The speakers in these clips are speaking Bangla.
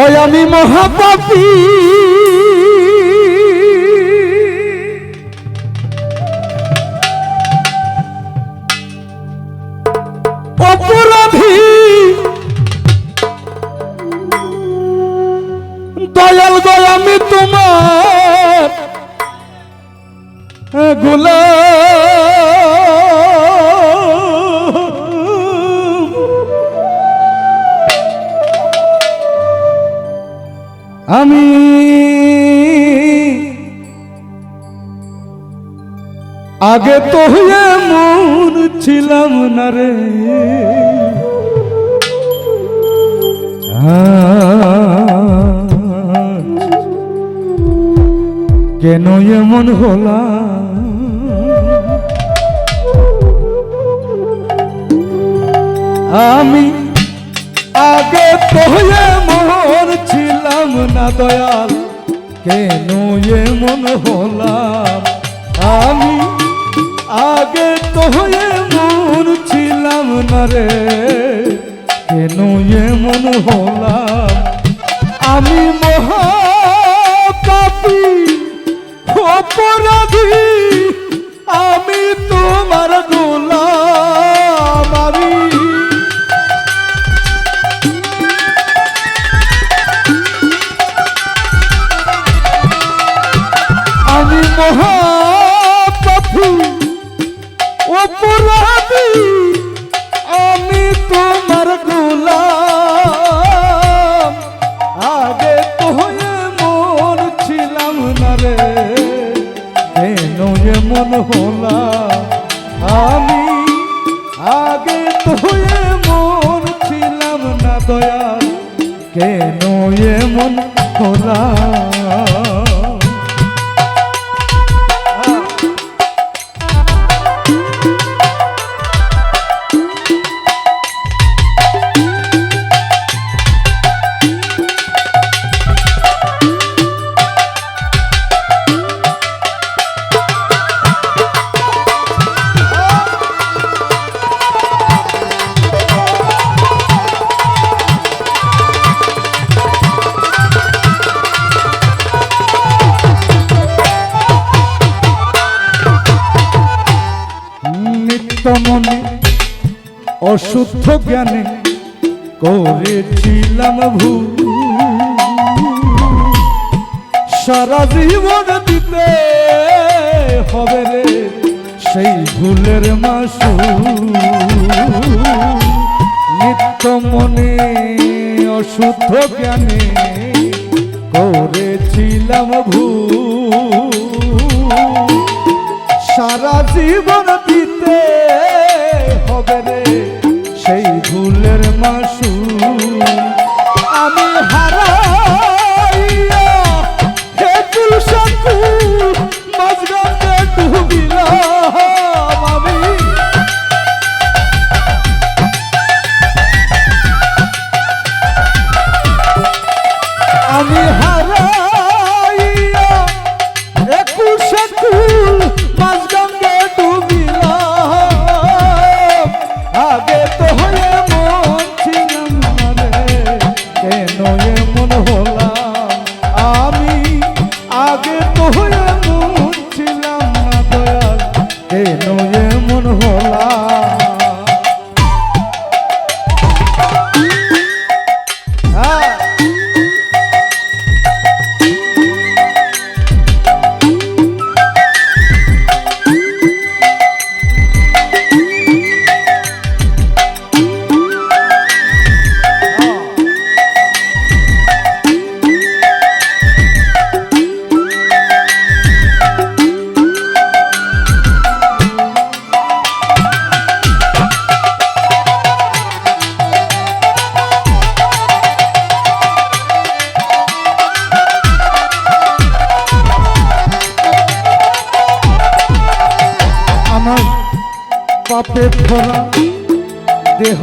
ওই আমি মহাপাপী। অপরাধী। দয়াল গয় আমি তোমার গোলাম। আমি আগে তো হয়ে মন ছিলাম না রে। কেন এমন হলাম? আমি আগে তো এমন ছিলাম না দয়াল, কেন এমন হলাম? আমি আগে তো এমন ছিলাম না রে, কেন এমন হলাম? আমি মহাপাপী, অপরাধী, আমি কেন এমন হলাম মনে অশুদ্ধ জ্ঞানে করেছিলাম ভুল। সারা জীবন দিতে হবে রে সেই ভুলের মাসু নিত্য মনে অশুদ্ধ জ্ঞানে করেছিলাম ভুল। সারা জীবন পাপে ভরা দেহ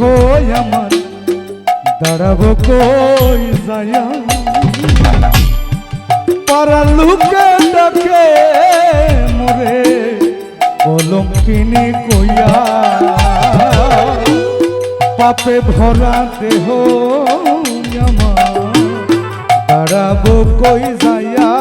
আমার। দাঁড়াবো কই যায়া পারা লুকে ডাকে মোরে কলম কিনে কইয়া। পাপে ভরা দেহ আমার। দাঁড়াবো কই যাইয়া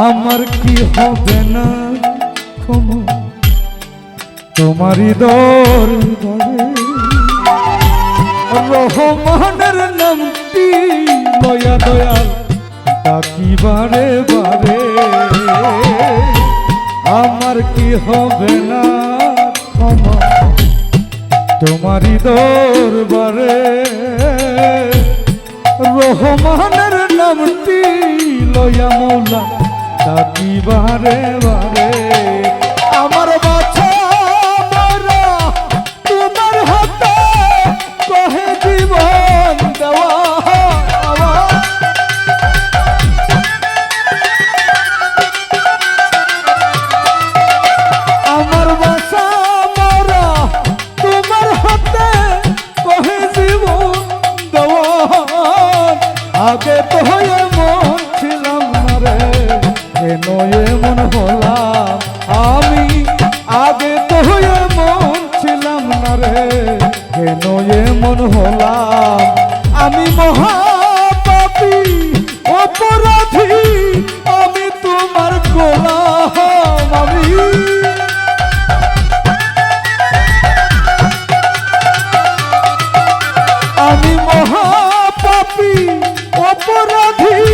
আমার কি হবে না? ক্ষমা। তোমারই দরবারে রহমানের নামটি লয়া দয়াল ডাকি বারে। বারে আমার কি হবে না? ক্ষমা। তোমারই দরবারে রহমানের নামটি লয়া মৌলা। ডাকি বারে বারে তোমার হাতে কহে জীবন দেওয়া আমার বাসা মারা, তোমার হাতে কহে জীবন দেওয়ান আগে তো কেন এমন হলাম? আমি মহাপাপী অপরাধী আমি তোমার গোলাম আমি আমি অপরাধী